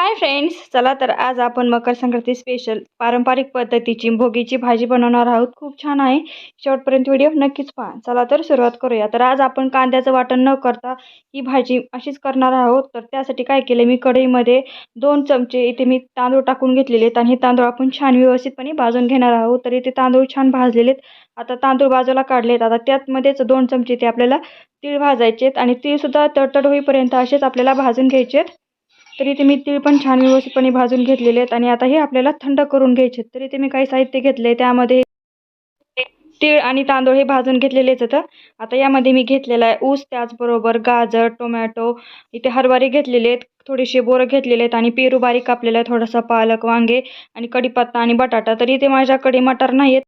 Hi friends चला तर आज आपण मकर संक्रांती स्पेशल पारंपरिक पद्धतीची भोगीची भाजी बनवणार आहोत. खूप छान आहे. शेवटपर्यंत व्हिडिओ नक्कीच पहा. चला तर सुरुवात करूया. तर आज आपण कांद्याचं वाटण न करता ही भाजी अशीच करणार आहोत. तर त्यासाठी काय केलं मी कढईमध्ये दोन चमचे इथे मी तांदूळ टाकून घेतलेले आहेत आणि हे तांदूळ आपण छान व्यवस्थितपणे भाजून घेणार आहोत. तर इथे तांदूळ छान भाजलेले आहेत. आता तांदूळ बाजूला काढलेत आता त्यातमध्येच दोन चमचे ते आपल्याला तीळ भाजायचे आहेत आणि तीळसुद्धा तडतड होईपर्यंत असेच आपल्याला भाजून घ्यायचे आहेत. तर इथे मी तीळ पण छान व्यवस्थितपणे भाजून घेतलेले आहेत आणि आता हे आपल्याला थंड करून घ्यायचे आहेत. तर इथे मी काही साहित्य घेतलं आहे त्यामध्ये तीळ आणि तांदूळ हे भाजून घेतलेलेच होतं आता यामध्ये मी घेतलेला आहे ऊस त्याचबरोबर गाजर टोमॅटो इथे हरभरे घेतलेले आहेत थोडेसे बोरं घेतलेले आहेत आणि पेरू बारीक कापलेला आहे थोडासा पालक वांगे आणि कढीपत्ता आणि बटाटा. तर इथे माझ्याकडे मटार नाही आहेत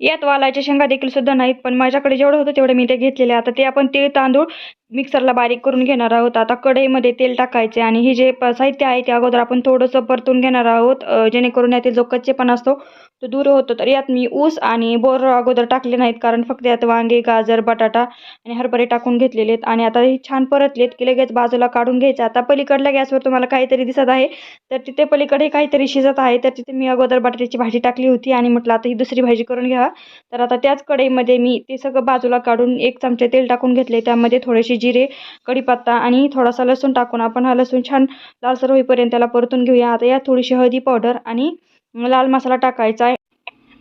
यात वालाच्या शेंगा देखील सुद्धा नाहीत पण माझ्याकडे जेवढं होतं तेवढं मी ते घेतलेले आता ते आपण तीळ तांदूळ मिक्सरला बारीक करून घेणार आहोत. आता कढईमध्ये तेल टाकायचे आणि हे जे प साहित्य आहे ते अगोदर आपण थोडंसं परतून घेणार आहोत जेणेकरून यातील जो कच्चेपणा असतो तो दूर होतो. तर यात मी ऊस आणि बोर अगोदर टाकले नाहीत कारण फक्त यात वांगे गाजर बटाटा आणि हरभरे टाकून घेतलेले आहेत आणि आता हे छान परतलेत की लगेच बाजूला काढून घ्यायचे. आता पलीकडल्या गॅसवर तुम्हाला काहीतरी दिसत आहे. तर तिथे पलीकडे काहीतरी शिजत आहे. तर तिथे मी अगोदर बटाट्याची भाजी टाकली होती आणि म्हटलं आता ही दुसरी भाजी करून घ्या. तर आता त्याच कढईमध्ये मी ते सगळं बाजूला काढून एक चमचे तेल टाकून घेतले. त्यामध्ये थोडेसे जिरे कढीपत्ता आणि थोडासा लसूण टाकून आपण हा लसूण छान लालसर होईपर्यंत त्याला परतून घेऊया. आता यात थोडीशी हळदी पावडर आणि लाल मसाला टाकायचा आहे.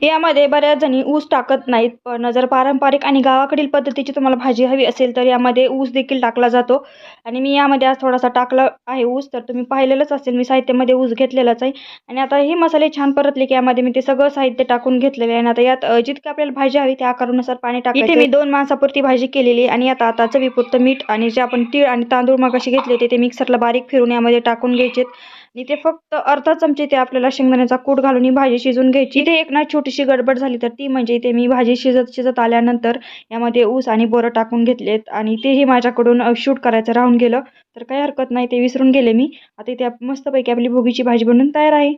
यामध्ये बऱ्याच जणी ऊस टाकत नाहीत पण जर पारंपरिक आणि गावाकडील पद्धतीची तुम्हाला भाजी हवी असेल तर यामध्ये ऊस देखील टाकला जातो. आणि मी यामध्ये आज थोडासा टाकला आहे ऊस तर तुम्ही पाहिलेलंच असेल मी साहित्यामध्ये ऊस घेतलेलाच आहे. आणि आता हे मसाले छान परतले की यामध्ये मी ते सगळं साहित्य टाकून घेतलेले आहे. आणि आता यात जितकी आपल्याला भाजी हवी त्या आकारानुसार पाणी टाकले इथे मी दोन माणसापुरती भाजी केलेली आहे. आणि आता आता चवीपुरतं मीठ आणि जे आपण तीळ आणि तांदूळ मगाशी घेतले ते मिक्सरला बारीक फिरून यामध्ये टाकून घ्यायचे आणि ते फक्त अर्धा चमचे ते आपल्याला शेंगदाण्याचा कूट घालून ही भाजी शिजून घ्यायची. इथे एक ना छोटीशी गडबड झाली तर ती म्हणजे इथे मी भाजी शिजत शिजत आल्यानंतर यामध्ये ऊस आणि बोरं टाकून घेतलेत आणि तेही माझ्याकडून शूट करायचं राहून गेलं. तर काही हरकत नाही ते विसरून गेले मी. आता इथे मस्तपैकी आपली भोगीची भाजी बनवून तयार आहे.